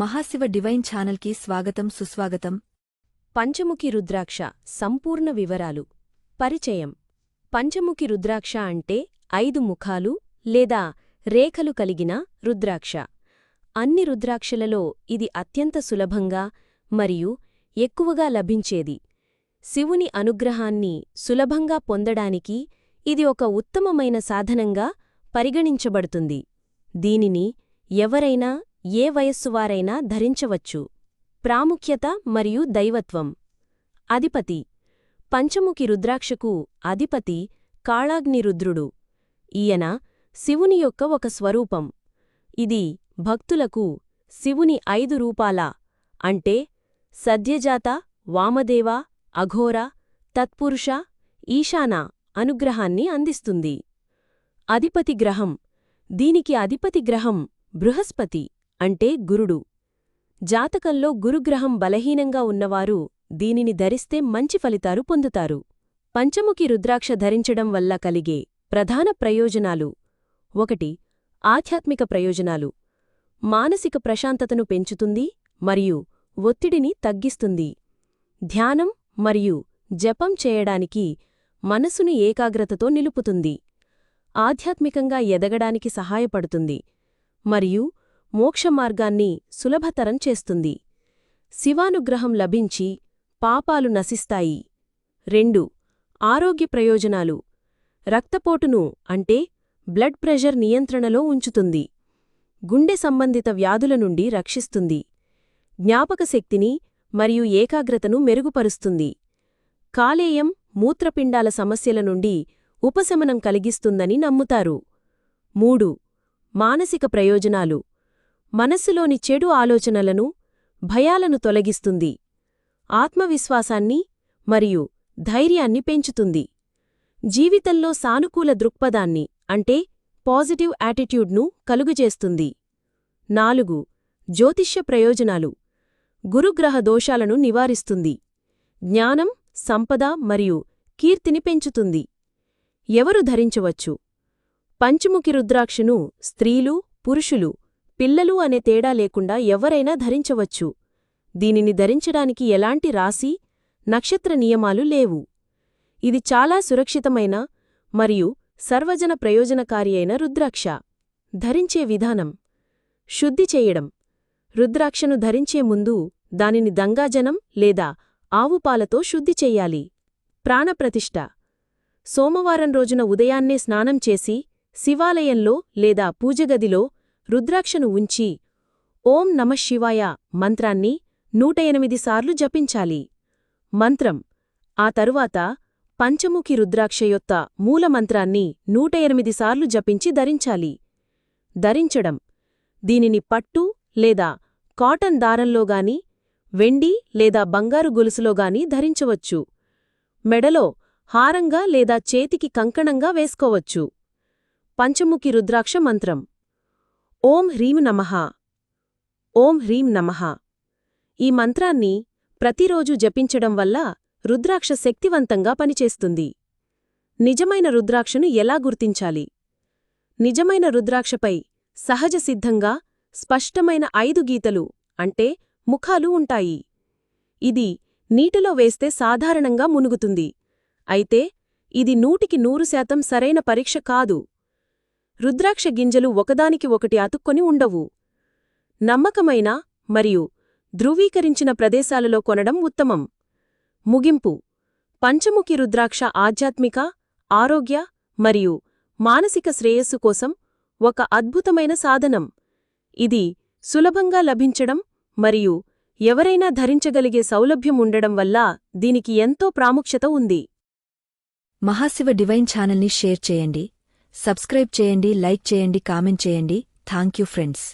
Mahashiva divine ఛానల్కి స్వాగతం సుస్వాగతం. పంచముఖి రుద్రాక్ష సంపూర్ణ వివరాలు. పరిచయం. పంచముఖి రుద్రాక్ష అంటే ఐదు ముఖాలు లేదా రేఖలు కలిగిన రుద్రాక్ష. అన్ని రుద్రాక్షలలో ఇది అత్యంత సులభంగా మరియు ఎక్కువగా లభించేది. శివుని అనుగ్రహాన్ని సులభంగా పొందడానికి ఇది ఒక ఉత్తమమైన సాధనంగా పరిగణించబడుతుంది. దీనిని ఎవరైనా ఏ వయస్సువారైనా ధరించవచ్చు. ప్రాముఖ్యత మరియు దైవత్వం. అధిపతి. పంచముఖి రుద్రాక్షకు అధిపతి కాళాగ్నిరుద్రుడు ఈయన శివుని యొక్క ఒక స్వరూపం. ఇది భక్తులకు శివుని ఐదు రూపాల అంటే సద్యజాత వామదేవ అఘోర తత్పురుష ఈశాన అనుగ్రహాన్ని అందిస్తుంది. అధిపతి గ్రహం. దీనికి అధిపతి గ్రహం బృహస్పతి. అంటే గురుడు. జాతకంలో గురుగ్రహం బలహీనంగా ఉన్నవారు దీనిని ధరిస్తే మంచి ఫలితాలు పొందుతారు. పంచముఖి రుద్రాక్ష ధరించడం వల్ల కలిగే ప్రధాన ప్రయోజనాలు ఒకటి ఆధ్యాత్మిక ప్రయోజనాలు. మానసిక ప్రశాంతతను పెంచుతుంది మరియు ఒత్తిడిని తగ్గిస్తుంది. ధ్యానం మరియు జపం చేయడానికి మనసును ఏకాగ్రతతో నిలుపుతుంది. ఆధ్యాత్మికంగా ఎదగడానికి సహాయపడుతుంది మరియు మోక్షమార్గాన్ని సులభతరం చేస్తుంది. శివానుగ్రహం లభించి పాపాలు నశిస్తాయి. రెండు ఆరోగ్య ప్రయోజనాలు. రక్తపోటును అంటే బ్లడ్ ప్రెషర్ నియంత్రణలో ఉంచుతుంది. గుండె సంబంధిత వ్యాధుల నుండి రక్షిస్తుంది. జ్ఞాపకశక్తిని మరియు ఏకాగ్రతను మెరుగుపరుస్తుంది. కాలేయం మూత్రపిండాల సమస్యల నుండి ఉపశమనం కలిగిస్తుందని నమ్ముతారు. మూడు మానసిక ప్రయోజనాలు. మనస్సులోని చెడు ఆలోచనలను భయాలను తొలగిస్తుంది. ఆత్మవిశ్వాసాన్ని మరియు ధైర్యాన్ని పెంచుతుంది. జీవితంలో సానుకూల దృక్పథాన్ని అంటే పాజిటివ్ యాటిట్యూడ్ను కలుగుజేస్తుంది. నాలుగు జ్యోతిష్య ప్రయోజనాలు. గురుగ్రహ దోషాలను నివారిస్తుంది. జ్ఞానం సంపద మరియు కీర్తిని పెంచుతుంది. ఎవరు ధరించవచ్చు? పంచముఖి రుద్రాక్షను స్త్రీలు పురుషులు పిల్లలు అనే తేడా లేకుండా ఎవరైనా ధరించవచ్చు. దీనిని ధరించడానికి ఎలాంటి రాశి నక్షత్ర నియమాలు లేవు. ఇది చాలా సురక్షితమైన మరియు సర్వజన ప్రయోజనకారి అయిన రుద్రాక్ష. ధరించే విధానం. శుద్ధి చేయడం. రుద్రాక్షను ధరించే ముందు దానిని దంగాజనం లేదా ఆవుపాలతో శుద్ధి చెయ్యాలి ప్రాణప్రతిష్ఠ. సోమవారం రోజున ఉదయాన్నే స్నానం చేసి శివాలయంలో లేదా పూజగదిలో రుద్రాక్షను ఉంచి ఓం నమశివాయ మంత్రాన్ని నూట ఎనిమిది సార్లు జపించాలి. మంత్రం. ఆ తరువాత పంచముఖి రుద్రాక్ష యొక్క మూలమంత్రాన్ని నూట ఎనిమిది సార్లు జపించి ధరించాలి. ధరించడం. దీనిని పట్టు లేదా కాటన్ దారంలోగాని వెండి లేదా బంగారు గొలుసులోగాని ధరించవచ్చు. మెడలో హారంగా లేదా చేతికి కంకణంగా వేసుకోవచ్చు. పంచముఖి రుద్రాక్ష మంత్రం. ఓం హ్రీం నమః. ఓం హ్రీం నమః. ఈ మంత్రాన్ని ప్రతిరోజు జపించడం వల్ల రుద్రాక్ష శక్తివంతంగా పనిచేస్తుంది. నిజమైన రుద్రాక్షను ఎలా గుర్తించాలి? నిజమైన రుద్రాక్షపై సహజ సిద్ధంగా స్పష్టమైన ఐదు గీతలు అంటే ముఖాలు ఉంటాయి. ఇది నీటిలో వేస్తే సాధారణంగా మునుగుతుంది. అయితే ఇది నూటికి నూరు శాతం సరైన పరీక్ష కాదు. రుద్రాక్ష గింజలు ఒకదానికి ఒకటి అతుక్కొని ఉండవు. నమ్మకమైన మరియు ధృవీకరించిన ప్రదేశాలలో కొనడం ఉత్తమం. ముగింపు. పంచముఖి రుద్రాక్ష ఆధ్యాత్మిక ఆరోగ్య మరియు మానసిక శ్రేయస్సు కోసం ఒక అద్భుతమైన సాధనం. ఇది సులభంగా లభించడం మరియు ఎవరైనా ధరించగలిగే సౌలభ్యం ఉండడం వల్ల దీనికి ఎంతో ప్రాముఖ్యత ఉంది. మహాశివ డివైన్ ఛానల్ని షేర్ చేయండి. సబ్స్క్రైబ్ చేయండి లైక్ చేయండి కామెంట్ చేయండి. Thank you friends.